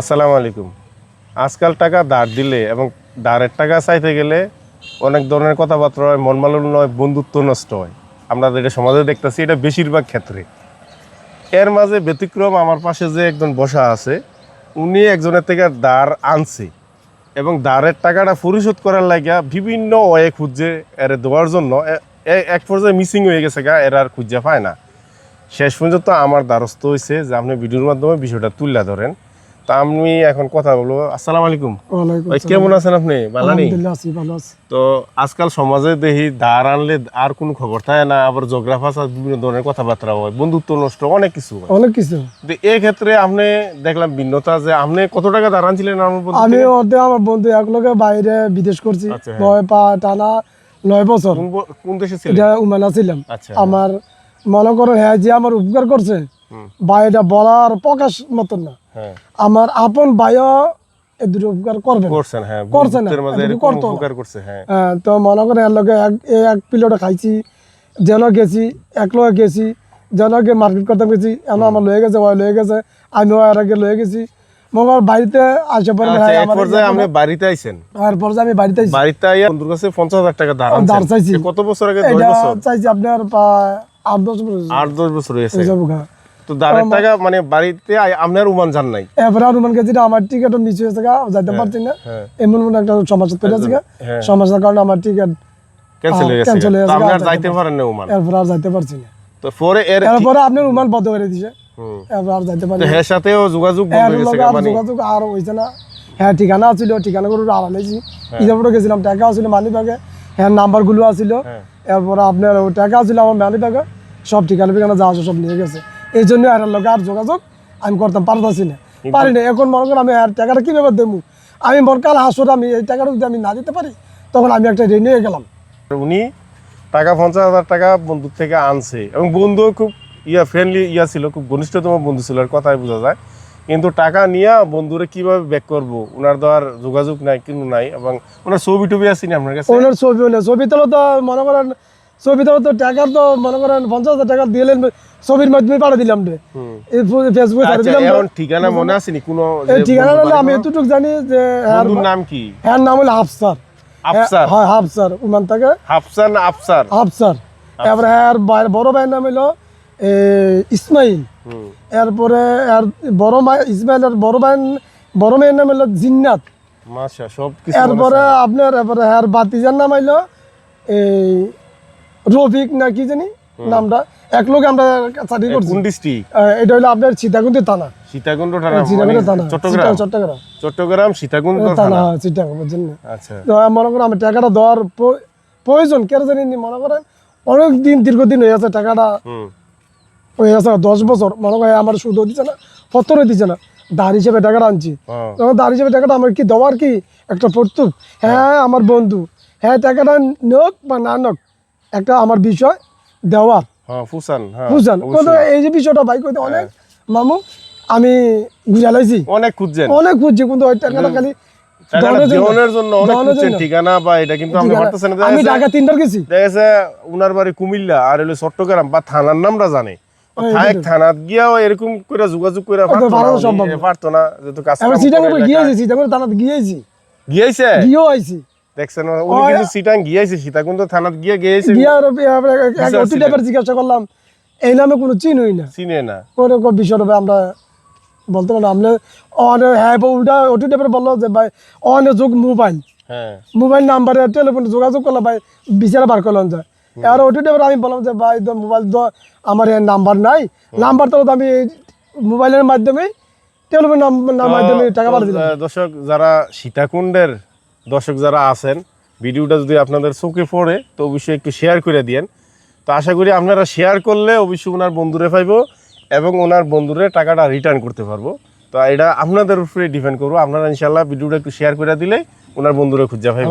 আসসালামু আলাইকুম। আজকাল টাকা ধার দিলে এবং ধারের টাকা চাইতে গেলে অনেক ধরনের কথাবার্তা হয় মন মালন্য হয় বন্ধুত্ব নষ্ট হয়। আমরা যেটা সমাজে দেখতেছি, এটা বেশিরভাগ ক্ষেত্রে। এর মাঝে ব্যতিক্রম আমার পাশে যে একজন বসা আছে, উনি একজনের থেকে ধার আনছে এবং ধারের টাকাটা পরিশোধ করার লাগিয়া বিভিন্ন ওয়ে খুঁজছে এর দেওয়ার জন্য এক পর্যায়ে মিসিং হয়ে গেছে গা, এর আর খুঁজে পায় না। শেষ পর্যন্ত আমার দ্বারস্থ হয়েছে যে আপনি ভিডিওর মাধ্যমে বিষয়টা তুলে ধরেন। তা আমি এখন কথা বলব। আসসালামু আলাইকুম। কেমন আছেন আপনি? তো আজকাল সমাজে দেখি ধার আনলে আর কোনো খবর থাকে না আবার বিভিন্ন ধরনের কথাবার্তা হয় বন্ধুত্ব নষ্ট অনেক কিছু অনেক কিছু। তো এই ক্ষেত্রে আপনি দেখলাম ভিন্নতা যে আপনি কত টাকা ধার আনছিলেন আমি? আমার বন্ধু একলগে বাইরে বিদেশ করছি আচ্ছা, হ্যাঁ। নয় পা টানা নয় বছর। কোন দেশে ছিলেন? এটা উমেনা ছিলাম। আচ্ছা। আমার মনে করো হ্যাঁ যে আমার উপকার করছে হুম। বা এটা বলার প্রকাশ মতন না। আমার আপন ভাইও দুটো উপকার করছেন হ্যাঁ করছে না, বন্ধুত্বের মাঝে এতটুকু এরকম করতো না। উপকার করছে হ্যাঁ। হ্যাঁ, তো মনে করে এর লগে এক এক প্লেটে খাইছি গেছি এক লগে গেছি যেন গে মার্কেট করতে গেছি এমন আমার লয়ে গেছে ওই লয়ে গেছে আমিও এর আগে লয়ে গেছি। বাড়িতে আসে পরে আচ্ছা পর্যায়ে আপনি বাড়িতে আইছেন? আর পরে আমি বাড়িতে আইছি। বাড়িতে আইয়া বন্ধুর কাছে পঞ্চাশ হাজার টাকা ধার ধার চাইছি। কত বছর আগে? দশ এটা বছর? চাইছি আপনার প্রায় আট দশ বছর আট দশ বছর হয়েছে। তো টাকা মানে বাড়িতে আপনার উমান জান নাই? গেছি আমার হয়েছে গা যাইতে পারছি না। হ্যাঁ। এমন মনে একটা সমস্যা তৈরি আছে হ্যাঁ। সমস্যার কারণে আমার টিকিট ক্যান্সেল হয়ে গেছে তো আপনি আর যাইতে পারেন না উমান এরপর আর যাইতে পারছি না। তো পরে এর এরপরে আপনার রুমান বন্ধ করে। এরপর আর যাইতে পারি সাথেও যোগাযোগ বন্ধ হয়ে গেছে মানে যোগাযোগ আর হইছে না। হ্যাঁ ঠিকানা আছিল ঠিকানা করে আড়ালেছি হ্যাঁ। ইজাপুরে গেছিলাম টাকা আছিল মানি ব্যাগে হ্যাঁ নাম্বারগুলো আছিল। হ্যাঁ। এরপরে আপনার টাকা আছিল আমার মানি ব্যাগে সব ঠিকানা ফিকানা যা আছে সব নিয়ে গেছে। এই জন্য আর লগে আর যোগাযোগ আমি করতাম পারতাছি না। পারি না। এখন মনে করেন আমি আর টাকাটা কীভাবে দেবো? আমি মন কাল হাসর আমি এই টাকাটা যদি আমি না দিতে পারি তখন আমি একটা ঋণ নিয়ে গেলাম। উনি টাকা পঞ্চাশ হাজার টাকা বন্ধুর থেকে আনছে এবং বন্ধু খুব ইয়া ফ্রেন্ডলি ইয়া ছিল খুব ঘনিষ্ঠতম বন্ধু ছিল আর কথাই বোঝা যায়। কিন্তু টাকা নিয়ে বন্ধুরে কীভাবে ব্যাক করব? ওনার তো আর যোগাযোগ নাই কিন্তু নাই এবং ওনার ছবি টবি আছে না আপনার কাছে? ওনার ছবি ছবি তো মনে করেন ছবি তো টাকার তো মনে করেন পঞ্চাশ হাজার টাকা দিলেন ছবির মাধ্যমে পাঠিয়ে দিলাম রে। ফেসবুকে আচ্ছা দিলাম ঠিকানা মনে আছে নি? কোনো ঠিকানা হলে আমি এতটুকু জানি যে হ্যার নাম কি? হ্যার নাম হলো হাফসার। আফসার হয় হাফসার উমান থেকে হাফসান না আফসার? হাফসার। ভাই- বড় ভাইয়ের নাম হলো ইসমাইল। এরপরে এর বড় ভাই ইসমাইলের বড় ভাই বড় মেয়ের নাম হলো জিন্নাত। মাশা সব কিছু এরপরে আপনার এরপরে হ্যার বাতিজার নাম হইল এই রফিক না কি জানি? নামটা। এক লোক আমরা চাকরি করছি। কোন ডিস্ট্রিক্ট এটা হলো আপনার সীতাকুন্দি থানা। সীতাকুণ্ড থানা সীতাকুন্দি মানে থানা চট্টগ্রাম। চট্টগ্রাম। চট্টগ্রাম থানা। হয়? আচ্ছা। মনে করেন আমি টাকাটা দেওয়ার প্রয়োজন কেন জানি নি, মনে করেন অনেক দিন দীর্ঘদিন হয়ে আছে টাকাটা। হয়ে আছে দশ বছর মনে করেন আমার সুদও দিচ্ছে না পত্তরও দিচ্ছে না। ধার হিসেবে টাকাটা আনছি। হ্যাঁ। তখন হিসেবে টাকাটা আমার কি দেওয়ার কি? একটা প্রস্তুত হ্যাঁ আমার বন্ধু। হ্যাঁ টাকাটা নোক বা না নোক একটা আমার বিষয় দেওয়ার হ্যাঁ ফুসান হ্যাঁ এই যে বিষয়টা ভাই কইতে অনেক মামু আমি বুঝালাইছি অনেক খুঁজছেন। অনেক খুঁজছি কিন্তু ওই টাকাটা খালি। ঠিকানা বা এটা কিন্তু না আমি ঢাকা তিনবার গেছি। গেছে উনার বাড়ি কুমিল্লা আর হলো চট্টগ্রাম বা থানার নামটা জানে। থাক থানাত গিয়াও এরকম করে যোগাযোগ করে পারতো না যেহেতু কাজ গিয়েছি। গিয়েছি। গিয়েছে? গিয়েও আইছি। দেখছেন উনি কিন্তু সিটাং গিয়েছে সীতাকুণ্ড গিয়ে গিয়েছে গিয়ে। টাইপের জিজ্ঞাসা করলাম এই নামে কোনো চিনই না। চিনে না। বিষয় আমরা বলতে পারলাম আমরা অনে হ্যাঁ টাইপের বলল যে ভাই অনে যোগ মোবাইল। হ্যাঁ। মোবাইল নাম্বারে টেলিফোনে যোগাযোগ করলাম ভাই বিচারে বার করলাম যায় আর ওটি টাইপের আমি বললাম যে ভাই মোবাইল তো আমার নাম্বার নাই। নাম্বার তো আমি মোবাইলের মাধ্যমে টেলিফোন নাম্বার মাধ্যমে টাকা পাঠিয়ে দিলাম। দর্শক যারা সীতাকুণ্ডের দর্শক যারা আছেন, ভিডিওটা যদি আপনাদের চোখে পড়ে, তো অবশ্যই একটু শেয়ার করে দিয়েন। তো আশা করি আপনারা শেয়ার করলে অবশ্যই ওনার বন্ধুরে পাইব এবং ওনার বন্ধুরে টাকাটা রিটার্ন করতে পারব। তো এটা আপনাদের উপরে ডিপেন্ড করব। আপনারা ইনশাল্লাহ ভিডিওটা একটু শেয়ার করে দিলে ওনার বন্ধুরে খুঁজে পাইব।